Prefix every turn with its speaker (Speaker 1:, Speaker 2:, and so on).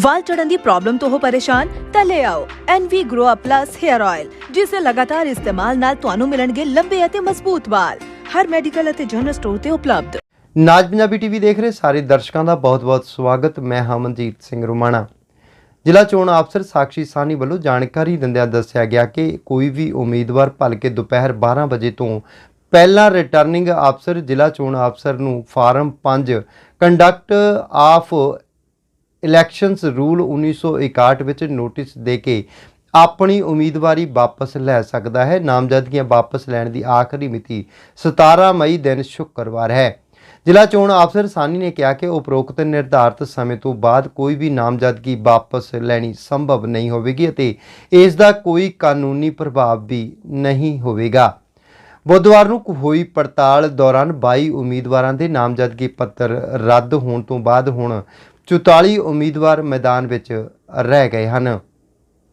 Speaker 1: ਵਾਲ ਝੜਨ ਦੀ problem ਤੋਂ ਹੋ ਪਰੇਸ਼ਾਨ, ਤਾਂ ਲੈ ਆਓ NV Grow Up Plus Hair Oil ਜਿਸ ਦੇ ਲਗਾਤਾਰ ਇਸਤੇਮਾਲ ਨਾਲ ਤੁਹਾਨੂੰ ਮਿਲਣਗੇ ਲੰਬੇ ਅਤੇ ਮਜ਼ਬੂਤ ਵਾਲ। ਹਰ ਮੈਡੀਕਲ ਅਤੇ ਜਨਰਲ ਸਟੋਰ ਤੇ ਉਪਲਬਧ।
Speaker 2: ਨਾਜ ਪੰਜਾਬੀ ਟੀਵੀ ਦੇਖ ਰਹੇ ਸਾਰੇ ਦਰਸ਼ਕਾਂ ਦਾ ਬਹੁਤ-ਬਹੁਤ ਸਵਾਗਤ। ਮੈਂ ਹਾਂ ਸਿੰਘ ਰੁਮਾਣਾ। ਜ਼ਿਲ੍ਹਾ ਚੋਣ ਅਫਸਰ ਸਾਕਸ਼ੀ ਸਾਨੀ ਵੱਲੋਂ ਜਾਣਕਾਰੀ ਦਿੰਦਿਆਂ ਦੱਸਿਆ ਗਿਆ ਕਿ ਕੋਈ ਵੀ ਉਮੀਦਵਾਰ ਭਲਕੇ ਦੁਪਹਿਰ 12 ਵਜੇ ਤੋਂ ਪਹਿਲਾਂ ਰਿਟਰਨਿੰਗ ਅਫਸਰ, ਜ਼ਿਲ੍ਹਾ ਚੋਣ ਅਫਸਰ ਨੂੰ form 5 conduct of elections rule 1961 ਵਿੱਚ ਨੋਟਿਸ ਦੇ ਕੇ ਆਪਣੀ ਉਮੀਦਵਾਰੀ ਵਾਪਸ ਲੈ ਸਕਦਾ ਹੈ। ਨਾਮਜ਼ਦਗੀਆਂ ਵਾਪਸ ਲੈਣ ਦੀ ਆਖਰੀ ਮਿਤੀ 17 ਮਈ ਦਿਨ ਸ਼ੁੱਕਰਵਾਰ ਹੈ। ਜ਼ਿਲ੍ਹਾ ਚੋਣ ਅਫਸਰ ਸਾਨੀ ਨੇ ਕਿਹਾ ਕਿ ਉਪਰੋਕਤ ਨਿਰਧਾਰਤ ਸਮੇਂ ਤੋਂ ਬਾਅਦ ਕੋਈ ਵੀ ਨਾਮਜ਼ਦਗੀ ਵਾਪਸ ਲੈਣੀ ਸੰਭਵ ਨਹੀਂ ਹੋਵੇਗੀ ਅਤੇ ਇਸ ਦਾ ਕੋਈ ਕਾਨੂੰਨੀ ਪ੍ਰਭਾਵ ਵੀ ਨਹੀਂ ਹੋਵੇਗਾ। ਬੁੱਧਵਾਰ ਨੂੰ ਹੋਈ ਪੜਤਾਲ ਦੌਰਾਨ 22 ਉਮੀਦਵਾਰਾਂ ਦੇ ਨਾਮਜ਼ਦਗੀ ਪੱਤਰ ਰੱਦ ਹੋਣ ਤੋਂ ਬਾਅਦ ਹੁਣ 44 ਉਮੀਦਵਾਰ ਮੈਦਾਨ ਵਿੱਚ ਰਹਿ ਗਏ ਹਨ।